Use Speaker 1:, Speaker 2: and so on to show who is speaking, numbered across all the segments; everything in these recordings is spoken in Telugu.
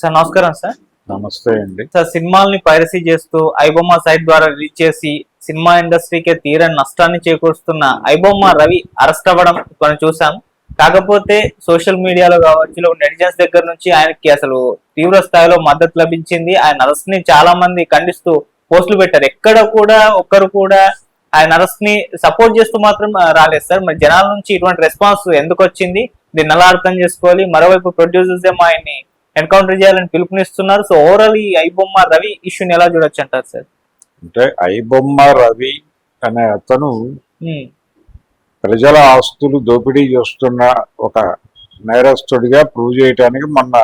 Speaker 1: సార్ నమస్కారం సార్.
Speaker 2: నమస్తే అండి.
Speaker 1: సార్ సినిమాల్ని పైరసీ చేస్తూ ఐబొమ్మ సైట్ ద్వారా రిలీజ్ చేసి సినిమా ఇండస్ట్రీకి తీరని నష్టాన్ని చేకూరుస్తున్న ఐబొమ్మ రవి అరెస్ట్ అవ్వడం మనం చూసాం. కాకపోతే సోషల్ మీడియాలో కావచ్చు నెటిజన్స్ దగ్గర నుంచి ఆయనకి అసలు తీవ్ర స్థాయిలో మద్దతు లభించింది. ఆయన అరెస్ట్ని చాలా మంది ఖండిస్తూ పోస్టులు పెట్టారు. ఎక్కడ కూడా ఒక్కరు కూడా ఆయన అరెస్ట్ని సపోర్ట్ చేస్తూ మాత్రం రాలేదు సార్. మరి జనాల నుంచి ఇటువంటి రెస్పాన్స్ ఎందుకు వచ్చింది? దీన్ని ఎలా అర్థం చేసుకోవాలి? మరోవైపు ప్రొడ్యూసర్స్ ఏమో ఆయన్ని ఎన్కౌంటర్ చేయాలని పిలుపునిస్తున్నారు. సో ఓవరాల్ ఈ ఐబొమ్మ రవి ఇష్యూని ఎలా చూడొచ్చు అంటారు సార్?
Speaker 2: అంటే ఐబొమ్మ రవి అనే అతను ప్రజల ఆస్తులు దోపిడీ చేస్తున్న ఒక నేరస్తుడిగా ప్రూవ్ చేయడానికి మొన్న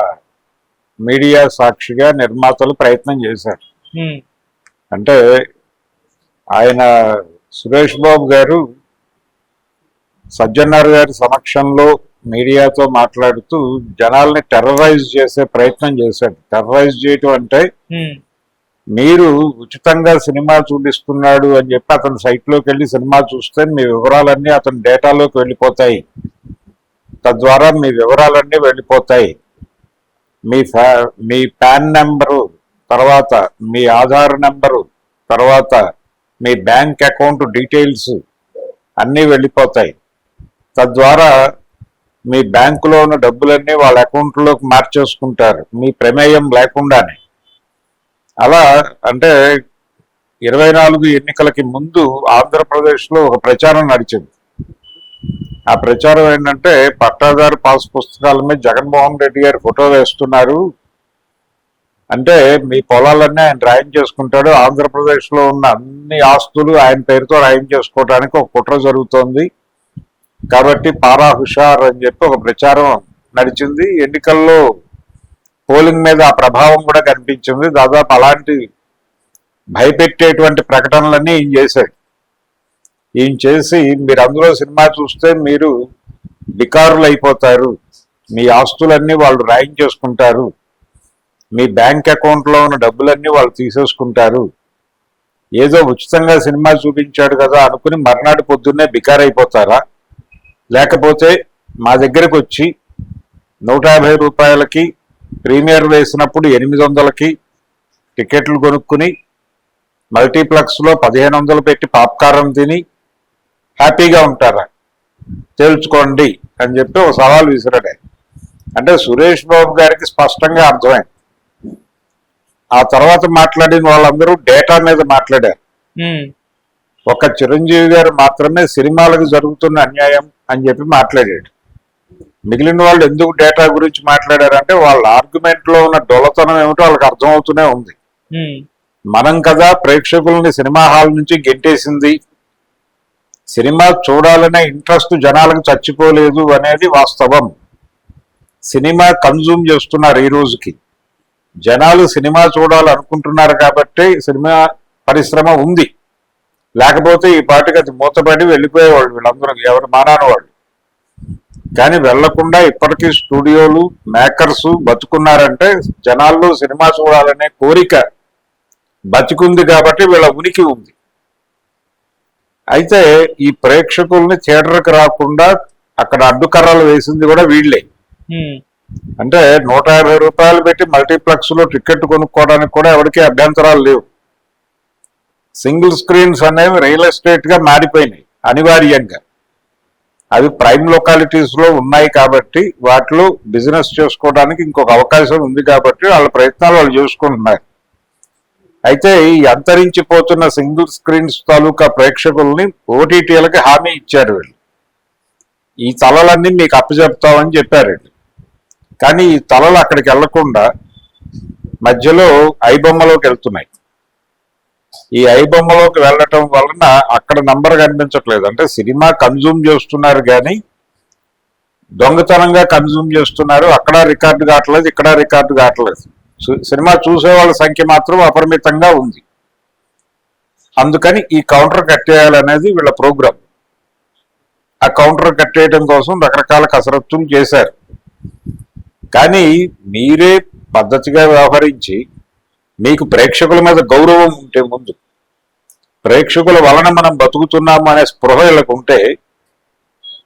Speaker 2: మీడియా సాక్షిగా నిర్మాతలు ప్రయత్నం చేశారు. అంటే ఆయన సురేష్ బాబు గారు సజ్జనార్ గారి సమక్షంలో మీడియాతో మాట్లాడుతూ జనాల్ని టెర్రరైజ్ చేసే ప్రయత్నం చేశాడు. టెర్రరైజ్ చేయటం అంటే మీరు ఉచితంగా సినిమా చూపిస్తున్నాడు అని చెప్పి అతని సైట్లోకి వెళ్ళి సినిమా చూస్తే మీ వివరాలన్నీ అతని డేటాలోకి వెళ్ళిపోతాయి. తద్వారా మీ వివరాలన్నీ వెళ్ళిపోతాయి. మీ మీ పాన్ నెంబరు తర్వాత మీ ఆధార్ నెంబరు తర్వాత మీ బ్యాంక్ అకౌంట్ డీటెయిల్స్ అన్నీ వెళ్ళిపోతాయి. తద్వారా మీ బ్యాంకులో ఉన్న డబ్బులన్నీ వాళ్ళ అకౌంట్లోకి మార్చేసుకుంటారు. మీ ప్రమేయం లేకుండానే. అలా అంటే ఇరవై నాలుగు ఎన్నికలకి ముందు ఆంధ్రప్రదేశ్లో ఒక ప్రచారం నడిచింది. ఆ ప్రచారం ఏంటంటే పట్టాదారు పాస్ పుస్తకాల మీద జగన్మోహన్ రెడ్డి గారు ఫోటో వేస్తున్నారు. అంటే మీ పొలాలన్నీ ఆయన రాయం చేసుకుంటాడు. ఆంధ్రప్రదేశ్లో ఉన్న అన్ని ఆస్తులు ఆయన పేరుతో రాయం చేసుకోవడానికి ఒక కుట్ర జరుగుతోంది. కాబట్టి పారా హుషార్ అని చెప్పి ఒక ప్రచారం నడిచింది. ఎన్నికల్లో పోలింగ్ మీద ఆ ప్రభావం కూడా కనిపించింది. దాదాపు అలాంటి భయపెట్టేటువంటి ప్రకటనలన్నీ ఈయన చేశాడు. ఈయన చేసి మీరు అందులో సినిమా చూస్తే మీరు బికారులు అయిపోతారు మీ ఆస్తులన్నీ వాళ్ళు రాయింగ్ చేసుకుంటారు. మీ బ్యాంక్ అకౌంట్లో ఉన్న డబ్బులన్నీ వాళ్ళు తీసేసుకుంటారు. ఏదో ఉచితంగా సినిమా చూపించాడు కదా అనుకుని మర్నాడు పొద్దున్నే బికారైపోతారా? లేకపోతే మా దగ్గరకు వచ్చి నూట యాభై రూపాయలకి ప్రీమియర్ వేసినప్పుడు ఎనిమిది వందలకి టికెట్లు కొనుక్కుని మల్టీప్లెక్స్లో పదిహేను వందలు పెట్టి పాప్కారం తిని హ్యాపీగా ఉంటారా? తేల్చుకోండి అని చెప్పి ఒక సవాల్ విసిరాడు అంటే సురేష్ బాబు గారికి స్పష్టంగా అర్థమైంది. ఆ తర్వాత మాట్లాడిన వాళ్ళందరూ డేటా మీద మాట్లాడారు. ఒక చిరంజీవి గారు మాత్రమే సినిమాలకు జరుగుతున్న అన్యాయం అని చెప్పి మాట్లాడాడు. మిగిలిన వాళ్ళు ఎందుకు డేటా గురించి మాట్లాడారంటే వాళ్ళ ఆర్గ్యుమెంట్లో ఉన్న డొలతనం ఏమిటో వాళ్ళకి అర్థమవుతూనే ఉంది. మనం కదా ప్రేక్షకుల్ని సినిమా హాల్ నుంచి గెంటేసింది. సినిమా చూడాలనే ఇంట్రెస్ట్ జనాలకు చచ్చిపోలేదు అనేది వాస్తవం. సినిమా కన్జ్యూమ్ చేస్తున్నారు ఈ రోజుకి. జనాలు సినిమా చూడాలనుకుంటున్నారు కాబట్టి సినిమా పరిశ్రమ ఉంది. లేకపోతే ఈ పాటికి అది మూతపడి వెళ్ళిపోయేవాళ్ళు వీళ్ళందరూ ఎవరు మానాని వాళ్ళు కానీ వెళ్ళకుండా ఇప్పటికీ స్టూడియోలు మేకర్స్ బతుకున్నారంటే జనాల్లో సినిమా చూడాలనే కోరిక బతికుంది కాబట్టి వీళ్ళ ఉనికి ఉంది. అయితే ఈ ప్రేక్షకుల్ని థియేటర్కి రాకుండా అక్కడ అడ్డుకర్రలు వేసింది కూడా వీళ్ళే. అంటే నూట యాభై రూపాయలు పెట్టి మల్టీప్లెక్స్లో టికెట్ కొనుక్కోవడానికి కూడా ఎవరికి అభ్యంతరాలు లేవు. సింగిల్ స్క్రీన్స్ అనేవి రియల్ ఎస్టేట్గా మారిపోయినాయి అనివార్యంగా. అవి ప్రైమ్ లొకాలిటీస్లో ఉన్నాయి కాబట్టి వాటిలో బిజినెస్ చేసుకోవడానికి ఇంకొక అవకాశం ఉంది కాబట్టి వాళ్ళ ప్రయత్నాలు వాళ్ళు చేసుకుంటున్నారు. అయితే ఈ అంతరించిపోతున్న సింగిల్ స్క్రీన్స్ తాలూకా ప్రేక్షకుల్ని ఓటీటీలకి హామీ ఇచ్చారు వీళ్ళు. ఈ తలలన్నీ మీకు అప్పచెప్తామని చెప్పారు వీళ్ళు. కానీ ఈ తలలు అక్కడికి వెళ్ళకుండా మధ్యలో ఐబొమ్మలోకి వెళ్తున్నాయి. ఈ ఐబొమ్మలోకి వెళ్ళటం వలన అక్కడ నంబర్ కనిపించట్లేదు. అంటే సినిమా కన్జ్యూమ్ చేస్తున్నారు కానీ దొంగతనంగా కన్జ్యూమ్ చేస్తున్నారు. అక్కడ రికార్డు కావట్లేదు ఇక్కడ రికార్డు కావట్లేదు సు- సినిమా చూసే వాళ్ళ సంఖ్య మాత్రం అపరిమితంగా ఉంది. అందుకని ఈ కౌంటర్ కట్టేయాలనేది వీళ్ళ ప్రోగ్రామ్ ఆ కౌంటర్ కట్టేయడం కోసం రకరకాల కసరత్తులు చేశారు. కానీ మీరే పద్ధతిగా వ్యవహరించి మీకు ప్రేక్షకుల మీద గౌరవం ఉంటే ముందు ప్రేక్షకుల వలన మనం బతుకుతున్నాము అనే స్పృహ వీళ్ళకు ఉంటే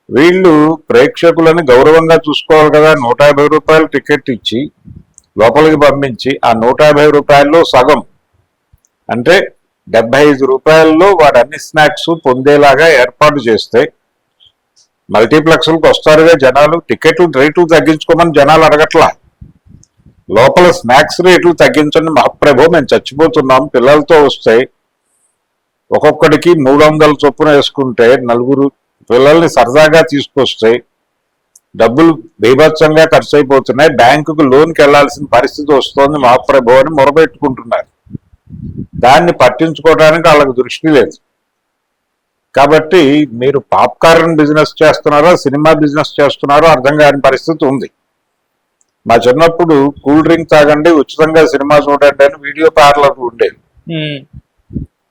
Speaker 2: వీళ్ళు ప్రేక్షకులని గౌరవంగా చూసుకోవాలి కదా నూట యాభై రూపాయలు టికెట్ ఇచ్చి లోపలికి పంపించి ఆ నూట యాభై రూపాయల్లో సగం. అంటే డెబ్బై ఐదు రూపాయల్లో వాడు అన్ని స్నాక్స్ పొందేలాగా ఏర్పాటు చేస్తే మల్టీప్లెక్స్లకు వస్తారుగా జనాలు టికెట్లు రేట్లు తగ్గించుకోమని జనాలు అడగట్లా. లోపల స్నాక్స్ రేట్లు తగ్గించండి. మహాప్రభు మేము చచ్చిపోతున్నాం. పిల్లలతో వస్తే ఒక్కొక్కడికి మూడు వందల చొప్పున వేసుకుంటే నలుగురు పిల్లల్ని సరదాగా తీసుకొస్తే డబ్బులు బీభత్సంగా ఖర్చు అయిపోతున్నాయి బ్యాంకుకు లోన్కి వెళ్ళాల్సిన పరిస్థితి వస్తోంది మహాప్రభు అని మొరబెట్టుకుంటున్నారు దాన్ని పట్టించుకోవడానికి వాళ్ళకి దృష్టి లేదు. కాబట్టి మీరు పాప్కార్న్ బిజినెస్ చేస్తున్నారో సినిమా బిజినెస్ చేస్తున్నారో అర్థం కాని పరిస్థితి ఉంది. మా చిన్నప్పుడు కూల్ డ్రింక్ తాగండి ఉచితంగా సినిమా చూడండి అని వీడియో పార్లర్ ఉండేది.
Speaker 1: ఉమ్,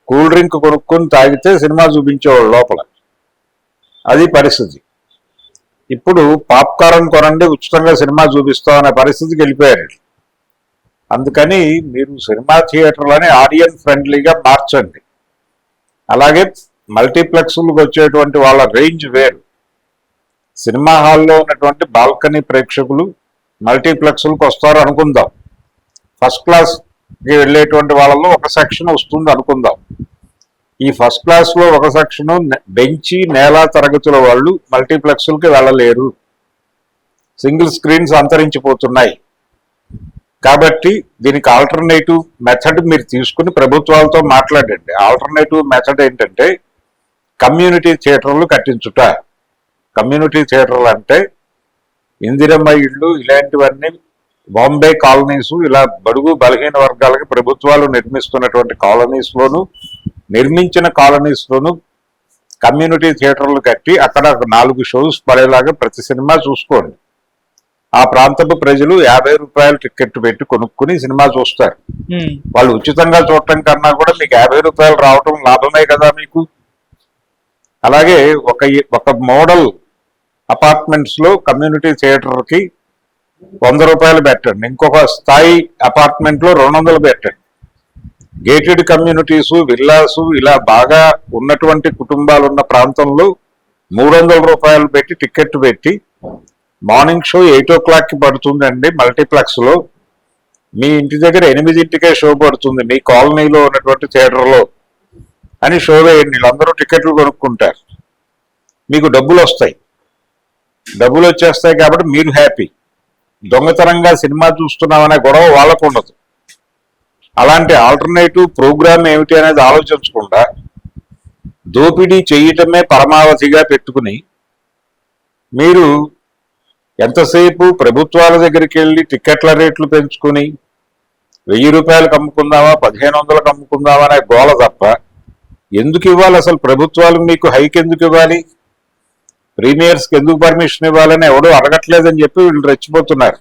Speaker 2: కూల్ డ్రింక్ కొనుక్కొని తాగితే సినిమా చూపించేవాళ్ళు లోపల. అది పరిస్థితి. ఇప్పుడు పాప్కార్న్ కొనండి ఉచితంగా సినిమా చూపిస్తాం అనే పరిస్థితికి వెళ్ళిపోయారు. అందుకని మీరు సినిమా థియేటర్లని ఆడియన్ ఫ్రెండ్లీగా మార్చండి. అలాగే మల్టీప్లెక్స్లకు వచ్చేటువంటి వాళ్ళ రేంజ్ వేరు. సినిమా హాల్లో ఉన్నటువంటి బాల్కనీ ప్రేక్షకులు మల్టీప్లెక్స్లకు వస్తారు అనుకుందాం. ఫస్ట్ క్లాస్కి వెళ్ళేటువంటి వాళ్ళలో ఒక సెక్షన్ వస్తుంది అనుకుందాం. ఈ ఫస్ట్ క్లాస్లో ఒక సెక్షన్ బెంచి నేల తరగతుల వాళ్ళు మల్టీప్లెక్స్లకి వెళ్ళలేరు. సింగిల్ స్క్రీన్స్ అంతరించిపోతున్నాయి. కాబట్టి దీనికి ఆల్టర్నేటివ్ మెథడ్ మీరు తీసుకుని ప్రభుత్వాలతో మాట్లాడండి. ఆల్టర్నేటివ్ మెథడ్ ఏంటంటే కమ్యూనిటీ థియేటర్లు కట్టించుట. కమ్యూనిటీ థియేటర్లు అంటే ఇందిరమ్మ ఇళ్ళు ఇలాంటివన్నీ బాంబే కాలనీస్ ఇలా బడుగు బలహీన వర్గాలకి ప్రభుత్వాలు నిర్మిస్తున్నటువంటి కాలనీస్ లోను నిర్మించిన కాలనీస్ లోను కమ్యూనిటీ థియేటర్లు కట్టి అక్కడ నాలుగు షోస్ పడేలాగా ప్రతి సినిమా చూసుకోండి. ఆ ప్రాంతపు ప్రజలు యాభై రూపాయల టికెట్ పెట్టి కొనుక్కుని సినిమా చూస్తారు. వాళ్ళు ఉచితంగా చూడటం కన్నా కూడా మీకు యాభై రూపాయలు రావటం లాభమే కదా మీకు. అలాగే ఒక ఒక మోడల్ అపార్ట్మెంట్స్లో కమ్యూనిటీ థియేటర్కి వంద రూపాయలు పెట్టండి. ఇంకొక స్థాయి అపార్ట్మెంట్లో రెండు వందలు పెట్టండి. గేటెడ్ కమ్యూనిటీస్ విల్లాసు ఇలా బాగా ఉన్నటువంటి కుటుంబాలు ఉన్న ప్రాంతంలో మూడు వందల రూపాయలు పెట్టి టికెట్ పెట్టి మార్నింగ్ షో ఎయిట్ ఓ క్లాక్కి పడుతుందండి మల్టీప్లెక్స్లో. మీ ఇంటి దగ్గర ఎనిమిదింటికే షో పడుతుంది. మీ కాలనీలో ఉన్నటువంటి థియేటర్లో అని షో వేయండి. వీళ్ళందరూ టికెట్లు కొనుక్కుంటారు. మీకు డబ్బులు వస్తాయి. డబ్బులు వచ్చేస్తాయి కాబట్టి మీరు హ్యాపీ దొంగతనంగా సినిమా చూస్తున్నామనే గొడవ వాళ్ళకు ఉండదు. అలాంటి ఆల్టర్నేటివ్ ప్రోగ్రామ్ ఏమిటి అనేది ఆలోచించకుండా దోపిడీ చేయటమే పరమావధిగా పెట్టుకుని మీరు ఎంతసేపు ప్రభుత్వాల దగ్గరికి వెళ్ళి టికెట్ల రేట్లు పెంచుకుని వెయ్యి రూపాయలకు అమ్ముకుందామా పదిహేను వందలకు అమ్ముకుందామా అనే గోల తప్ప ఎందుకు ఇవ్వాలి? అసలు ప్రభుత్వాలు మీకు హైక్ ఎందుకు ఇవ్వాలి? ప్రీమియర్స్కి ఎందుకు పర్మిషన్ ఇవ్వాలని ఎవడో అడగట్లేదని చెప్పి వీళ్ళు రెచ్చిపోతున్నారు.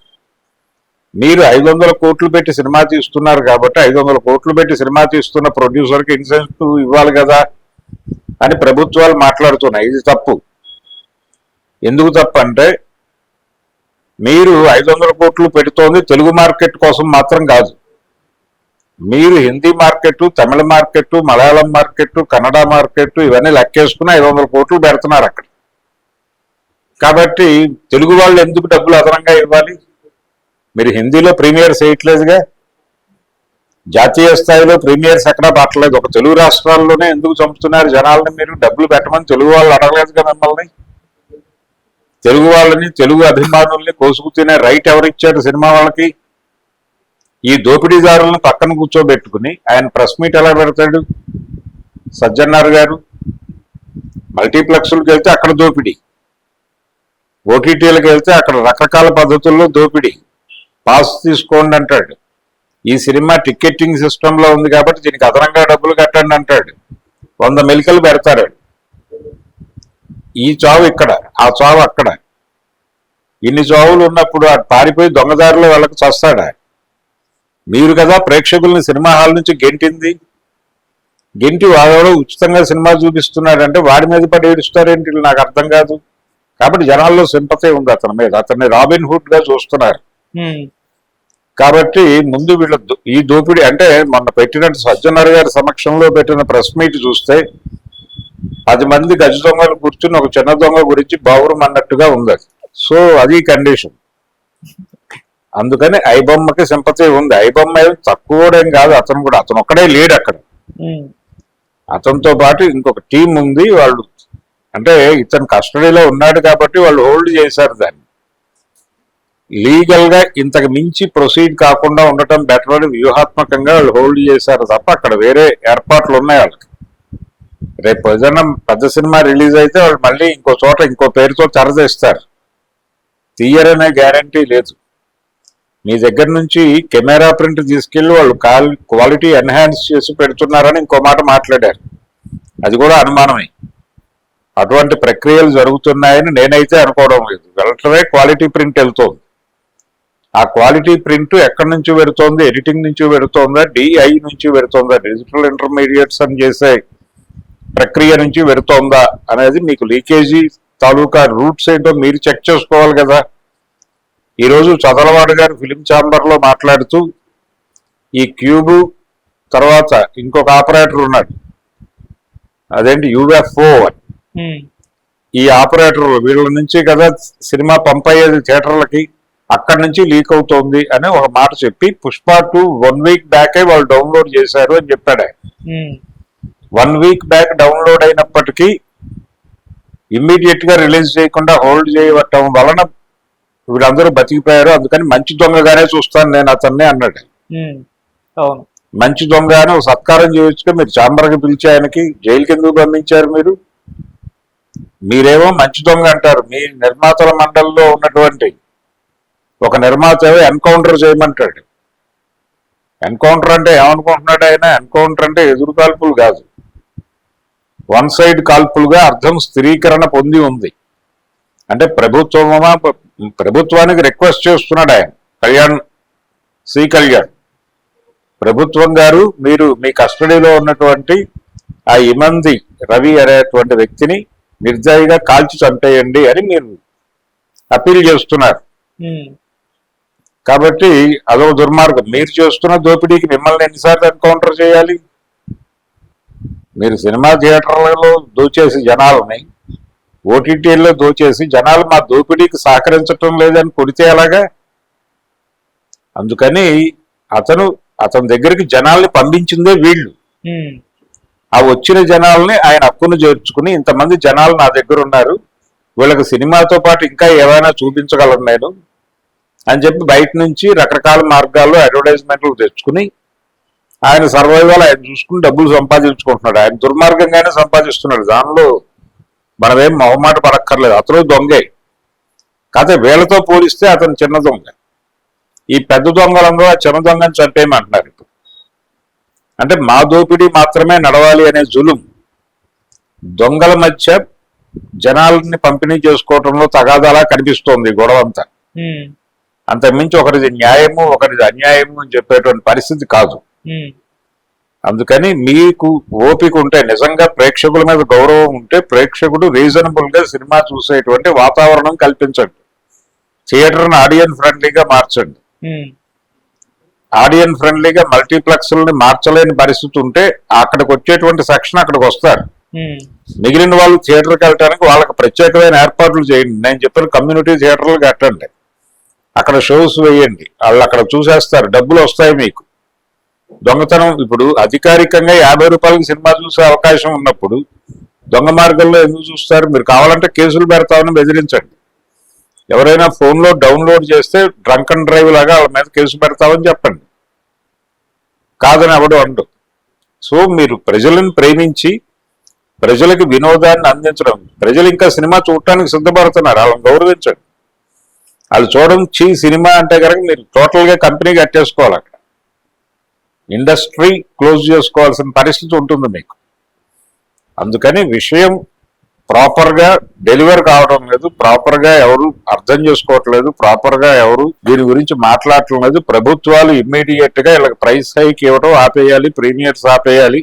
Speaker 2: మీరు ఐదు వందల కోట్లు పెట్టి సినిమా తీస్తున్నారు కాబట్టి ఐదు వందల కోట్లు పెట్టి సినిమా తీస్తున్న ప్రొడ్యూసర్కి ఇన్సెంటివ్ ఇవ్వాలి కదా అని ప్రభుత్వాలు మాట్లాడుతున్నాయి. ఇది తప్పు. ఎందుకు తప్పు అంటే మీరు ఐదు వందల కోట్లు పెడుతోంది తెలుగు మార్కెట్ కోసం మాత్రం కాదు. మీరు Hindi market Tamil market Malayalam market Kannada market ఇవన్నీ లెక్కేసుకుని ఐదు వందల కోట్లు పెడుతున్నారు అక్కడ. కాబట్టి తెలుగు వాళ్ళు ఎందుకు డబ్బులు అదనంగా ఇవ్వాలి? మీరు హిందీలో ప్రీమియర్స్ వేయట్లేదుగా జాతీయ స్థాయిలో ప్రీమియర్స్ ఎక్కడా పట్టలేదు ఒక తెలుగు రాష్ట్రాల్లోనే ఎందుకు చంపుతున్నారు జనాలని మీరు? డబ్బులు పెట్టమని తెలుగు వాళ్ళు అడగలేదుగా మిమ్మల్ని? తెలుగు వాళ్ళని తెలుగు అభిమానుల్ని కోసుకుతినే రైట్ ఎవరిచ్చారు సినిమా వాళ్ళకి? ఈ దోపిడీదారులను పక్కన కూర్చోబెట్టుకుని ఆయన ప్రెస్ మీట్ ఎలా పెడతాడు? సజ్జన్నారు గారు మల్టీప్లెక్స్లకు వెళ్తే అక్కడ దోపిడీ. ఓటీటీలకు వెళ్తే అక్కడ రకరకాల పద్ధతుల్లో దోపిడీ. పాస్ తీసుకోండి అంటాడు. ఈ సినిమా టికెటింగ్ సిస్టంలో ఉంది కాబట్టి దీనికి అదనంగా డబ్బులు కట్టండి అంటాడు. వంద మెలికలు పెడతారు ఈ చావు ఇక్కడ ఆ చావు అక్కడ. ఇన్ని చావులు ఉన్నప్పుడు పారిపోయి దొంగదారిలో వాళ్ళకి చస్తాడా? మీరు కదా ప్రేక్షకుల్ని సినిమా హాల్ నుంచి గెంటింది. గెంటి వాడెవడో ఉచితంగా సినిమా చూపిస్తున్నాడంటే వాడి మీద పడి ఏడుస్తారేంటి? నాకు అర్థం కాదు. కాబట్టి జనాల్లో సింపతే ఉంది అతని మీద. అతన్ని రాబిన్ హుడ్గా చూస్తున్నారు కాబట్టి ముందు వీళ్ళ ఈ దోపిడీ అంటే మొన్న పెట్టినట్టు సజ్జనర్ గారి సమక్షంలో పెట్టిన ప్రెస్ మీట్ చూస్తే పది మంది గజ దొంగలు కూర్చుని ఒక చిన్న దొంగ గురించి బావురం అన్నట్టుగా ఉంది సో అది కండిషన్. అందుకని ఐబొమ్మకి సింపతి ఉంది. ఐబొమ్మ ఏం తక్కువ ఏం కాదు. అతను కూడా అతను ఒక్కడే లీడ్ అక్కడ. అతనితో పాటు ఇంకొక టీం ఉంది. వాళ్ళు అంటే ఇతను కస్టడీలో ఉన్నాడు కాబట్టి వాళ్ళు హోల్డ్ చేశారు దాన్ని. లీగల్గా ఇంతకు మించి ప్రొసీడ్ కాకుండా ఉండటం బెటర్ అని వ్యూహాత్మకంగా వాళ్ళు హోల్డ్ చేశారు తప్ప అక్కడ వేరే ఏర్పాట్లు ఉన్నాయి వాళ్ళకి. రేపు ఏదైనా పెద్ద సినిమా రిలీజ్ అయితే వాళ్ళు మళ్ళీ ఇంకో చోట ఇంకో పేరుతో తెరదేస్తారు తీయరనే గ్యారంటీ లేదు. మీ దగ్గర నుంచి కెమెరా ప్రింట్ తీసుకెళ్ళి వాళ్ళు కాల్ క్వాలిటీ ఎన్హాన్స్ చేసి పెడుతున్నారని ఇంకో మాట మాట్లాడారు. అది కూడా అనుమానమే. అటువంటి ప్రక్రియలు జరుగుతున్నాయని నేనైతే అనుకోవడం లేదు. వెళ్ళటమే క్వాలిటీ ప్రింట్ వెళ్తోంది. ఆ క్వాలిటీ ప్రింట్ ఎక్కడి నుంచి పెడుతోంది? ఎడిటింగ్ నుంచి పెడుతోందా? డిఐ నుంచి పెడుతోందా? డిజిటల్ ఇంటర్మీడియట్స్ అని చేసే ప్రక్రియ నుంచి పెడుతోందా అనేది మీకు లీకేజీ తాలూకా రూట్స్ ఏంటో మీరు చెక్ చేసుకోవాలి కదా. ఈరోజు చదలవాడు గారు ఫిలిం ఛాంబర్లో మాట్లాడుతూ ఈ క్యూబు తర్వాత ఇంకొక ఆపరేటర్ ఉన్నాడు. అదేంటి? యుఎఫ్ఓ అని. ఈ ఆపరేటర్ వీళ్ళ నుంచి కదా సినిమా పంపయ్యేది థియేటర్లకి అక్కడి నుంచి లీక్ అవుతోంది అని ఒక మాట చెప్పి పుష్ప టూ వన్ వీక్ బ్యాకే వాళ్ళు డౌన్లోడ్ చేశారు అని చెప్పాడు వన్ వీక్ బ్యాక్ డౌన్లోడ్ అయినప్పటికీ ఇమ్మీడియట్గా రిలీజ్ చేయకుండా హోల్డ్ చేయటం వలన వీళ్ళందరూ బతికిపోయారు. అందుకని మంచి దొంగగానే చూస్తాను నేను అతన్ని అన్నాడు. మంచి దొంగ అని ఒక సత్కారం చేయొచ్చుగా మీరు చాంబర్కి పిలిచి ఆయనకి జైలుకి ఎందుకు పంపించారు మీరు? మీరేమో మంచి దొంగ అంటారు. మీ నిర్మాతల మండలిలో ఉన్నటువంటి ఒక నిర్మాత ఎన్కౌంటర్ చేయమంటాడు. ఎన్కౌంటర్ అంటే ఏమనుకుంటున్నాడు ఆయన? ఎన్కౌంటర్ అంటే ఎదురు కాల్పులు కాదు. వన్ సైడ్ కాల్పులుగా అర్థం స్థిరీకరణ పొంది ఉంది. అంటే ప్రభుత్వమా? ప్రభుత్వానికి రిక్వెస్ట్ చేస్తున్నాడు ఆయన. కళ్యాణ్ శ్రీ కళ్యాణ్. ప్రభుత్వం గారు మీరు మీ కస్టడీలో ఉన్నటువంటి ఆ ఇమంది రవి అనేటువంటి వ్యక్తిని నిర్దయగా కాల్చి చంపేయండి అని మీరు అప్పీల్ చేస్తున్నారు. కాబట్టి అదో దుర్మార్గం. మీరు చేస్తున్న దోపిడీకి మిమ్మల్ని ఎన్నిసార్లు ఎన్కౌంటర్ చేయాలి? మీరు సినిమా థియేటర్లలో దోచేసి జనాలని ఓటీటీల్లో దోచేసి జనాలు మా దోపిడీకి సహకరించటం లేదని కొడితే ఎలాగా? అందుకని అతను అతని దగ్గరికి జనాల్ని పంపించిందే వీళ్ళు. ఆ వచ్చిన జనాల్ని ఆయన హక్కును చేర్చుకుని ఇంతమంది జనాలు నా దగ్గర ఉన్నారు. వీళ్ళకి సినిమాతో పాటు ఇంకా ఏమైనా చూపించగలను నేను అని చెప్పి బయట నుంచి రకరకాల మార్గాల్లో అడ్వర్టైజ్మెంట్లు తెచ్చుకుని ఆయన సర్వైవల్ ఆయన చూసుకుని డబ్బులు సంపాదించుకుంటున్నాడు. ఆయన దుర్మార్గంగానే సంపాదిస్తున్నాడు. దానిలో మనమేం మొహమాట పడక్కర్లేదు. అతను దొంగే. కాకపోతే వీళ్ళతో పోలిస్తే అతను చిన్న దొంగ. ఈ పెద్ద దొంగలందరూ ఆ చిన్న దొంగని చంపేయమంటున్నారు ఇప్పుడు. అంటే మా దోపిడీ మాత్రమే నడవాలి అనే జులుం. దొంగల మధ్య జనాలని పంపిణీ చేసుకోవటంలో తగాదాలా కనిపిస్తోంది గొడవ అంతా
Speaker 1: ఉమ్,
Speaker 2: అంతకుమించి ఒకరిది న్యాయము ఒకరిది అన్యాయము అని చెప్పేటువంటి పరిస్థితి కాదు. అందుకని మీకు ఓపిక ఉంటే నిజంగా ప్రేక్షకుల మీద గౌరవం ఉంటే ప్రేక్షకుడు రీజనబుల్గా సినిమా చూసేటువంటి వాతావరణం కల్పించండి. థియేటర్ని ఆడియన్ ఫ్రెండ్లీగా మార్చండి. ఆడియన్ ఫ్రెండ్లీగా మల్టీప్లెక్స్లని మార్చలేని పరిస్థితి ఉంటే అక్కడికి వచ్చేటువంటి సెక్షన్ అక్కడికి వస్తారు. మిగిలిన వాళ్ళు థియేటర్కి వెళ్ళడానికి వాళ్ళకి ప్రత్యేకమైన ఏర్పాట్లు చేయండి. నేను చెప్పిన కమ్యూనిటీ థియేటర్లు కట్టండి. అక్కడ షోస్ వేయండి. వాళ్ళు అక్కడ చూసేస్తారు. డబ్బులు వస్తాయి మీకు. దొంగతనం ఇప్పుడు అధికారికంగా యాభై రూపాయలకి సినిమా చూసే అవకాశం ఉన్నప్పుడు దొంగ మార్గంలో ఎందుకు చూస్తారు? మీరు కావాలంటే కేసులు పెడతామని బెదిరించండి. ఎవరైనా ఫోన్లో డౌన్లోడ్ చేస్తే డ్రంక్ అండ్ డ్రైవ్ లాగా వాళ్ళ మీద కేసు పెడతామని చెప్పండి. కాదని ఎవడు అండు. సో మీరు ప్రజలను ప్రేమించి ప్రజలకు వినోదాన్ని అందించడం. ప్రజలు ఇంకా సినిమా చూడటానికి సిద్ధపడుతున్నారు వాళ్ళని గౌరవించండి. వాళ్ళు చూడడం చీ సినిమా అంటే కనుక మీరు టోటల్గా కంపెనీ కట్టేసుకోవాలి అక్కడ. ఇండస్ట్రీ క్లోజ్ చేసుకోవాల్సిన పరిస్థితి ఉంటుంది మీకు. అందుకని విషయం ప్రాపర్గా డెలివర్ కావడం లేదు ప్రాపర్గా ఎవరు అర్థం చేసుకోవట్లేదు ప్రాపర్గా ఎవరు దీని గురించి మాట్లాడటం లేదు. ప్రభుత్వాలు ఇమ్మీడియట్గా ఇలా ప్రైస్ హైక్ ఇవ్వడం ఆపేయాలి ప్రీమియర్స్ ఆపేయాలి.